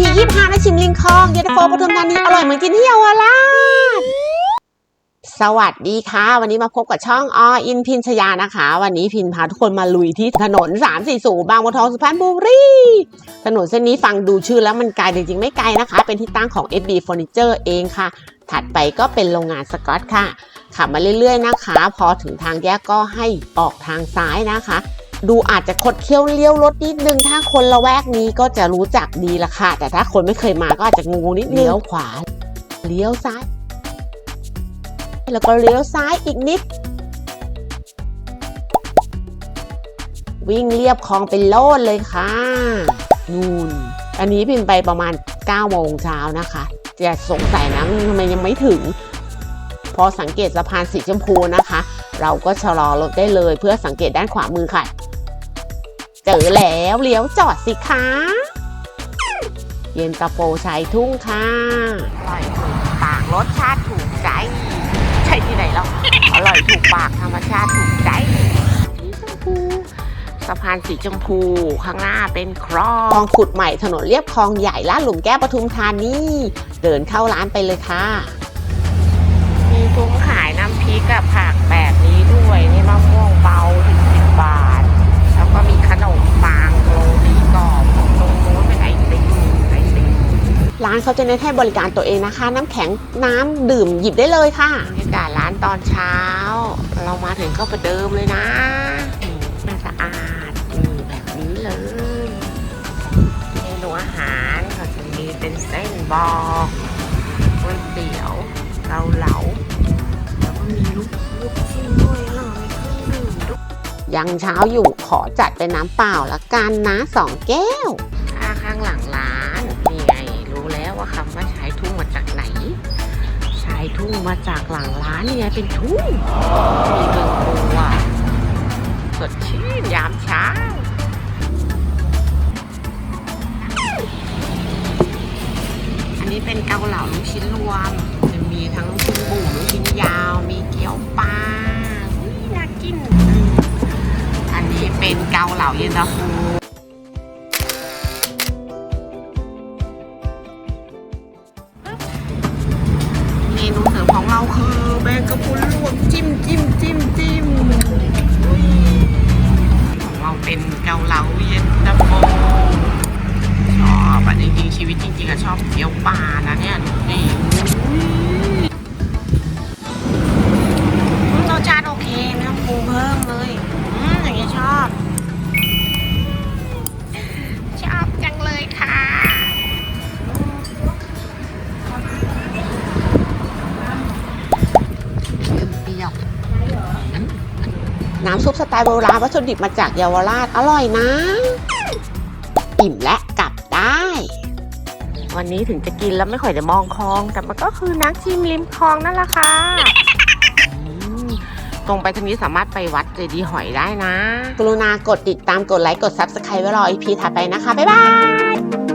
EP 25นะชิมลิงคองเย็นตาโฟปทุมธานีอร่อยเหมือนกินที่เยาวราชสวัสดีค่ะ วันนี้มาพบกับช่องออินพินชยานะคะ วันนี้พินพาทุกคนมาลุยที่ถนน 340 บางบัวทองสุพรรณบุรีถนนเส้นนี้ฟังดูชื่อแล้วมันไกลจริงๆ ไม่ไกลนะคะ เป็นที่ตั้งของ FB Furniture เองค่ะ ถัดไปก็เป็นโรงงานสกอตค่ะขับมาเรื่อยๆนะคะ พอถึงทางแยกก็ให้ออกทางซ้ายนะคะ ดูอาจจะคดเคี้ยวเลี้ยวรถนิดนึง ถ้าคนละแวกนี้ก็จะรู้จักดีละค่ะ แต่ถ้าคนไม่เคยมาก็อาจจะงงนิดนึงเลี้ยวขวา เลี้ยวซ้าย แล้วก็เลี้ยวซ้ายอีกนิด วิ่งเรียบคลองเป็นโลดเลยค่ะ นู่นอันนี้พิมไปประมาณ9โมงเช้านะคะจะสงสัยนะทำไมยังไม่ถึง พอสังเกตสะพานสีชมพูนะคะ เราก็ชะลอรถได้เลยเพื่อสังเกตด้านขวามือค่ะ เจอแล้วเลี้ยวจอดสิคะ เย็นตาโฟชายทุ่งค่ะอร่อยถูกปากรสชาติถูกใจ ใช่ที่ไหนแล้วอร่อยถูกปากธรรมชาติถูกใจสีชมพูสะพานสีชมพูข้างหน้าเป็นคลองคลองขุดใหม่ถนนเรียบคลองใหญ่ลาดหลุมแก้วปทุมธานีเดินเข้าร้านไปเลยค่ะ มีซุ้มขายน้ำพริกกับผักแบบนี้ด้วยนี่มะม่วงเบา เขาจะเน้นให้บริการตัวเองนะคะ น้ำแข็งน้ำดื่มหยิบได้เลยค่ะบรรยากาศร้านตอนเช้า เรามาถึงก็ประเดิมเลยนะน่าสะอาดอแบบนี้เลยเมนูอาหารก็จะมีเป็นเส้นบอกก๋วยเตี๋ยวเกาเหลาแล้วก็มีลูกลูกชิ้นด้วยอะมีเครื่องดื่มด้วยยังเช้าอยู่ขอจัดเป็นน้ำเปล่าละกันนะสองแก้วข้างหลังร้านายทุ่งมาจากหลังร้านนี่ไงเป็นทุ่งมีเบิงบัวสดชื่นยามเช้าอันนี้เป็นเกาเหลาลูกชิ้นรวมจะมีทั้งลูกชิ้นบุ๋มลูกชิ้นยาว มีเกี๊ยวปลาอุ๊ยน่ากิน อันนี้เป็นเกาเหลาเย็นตาโฟ เราคือแมงกะพรุนลวกจิ้มจิ้มจิ้มจิ้มของเราเป็นเกาเหลาเย็นตาโฟชอบอะจริงๆชีวิตจริงๆอะชอบเกี๊ยวปลานะเนี่ยดูดิ น้ำซุปสไตล์โบราณวัตถุดิบมาจากเยาวราชอร่อยนะ อิ่มและกลับได้ วันนี้ถึงจะกินแล้วไม่ค่อยจะมองคลอง แต่มันก็คือนักชิมริมคลองนั่นแหละค่ะอืมตรงไปทางนี้สามารถไปวัดเจดีย์หอยได้นะ กรุณากดติดตามกดไลค์กด Subscribe ไว้รออีพีถัดไปนะคะ บ๊ายบาย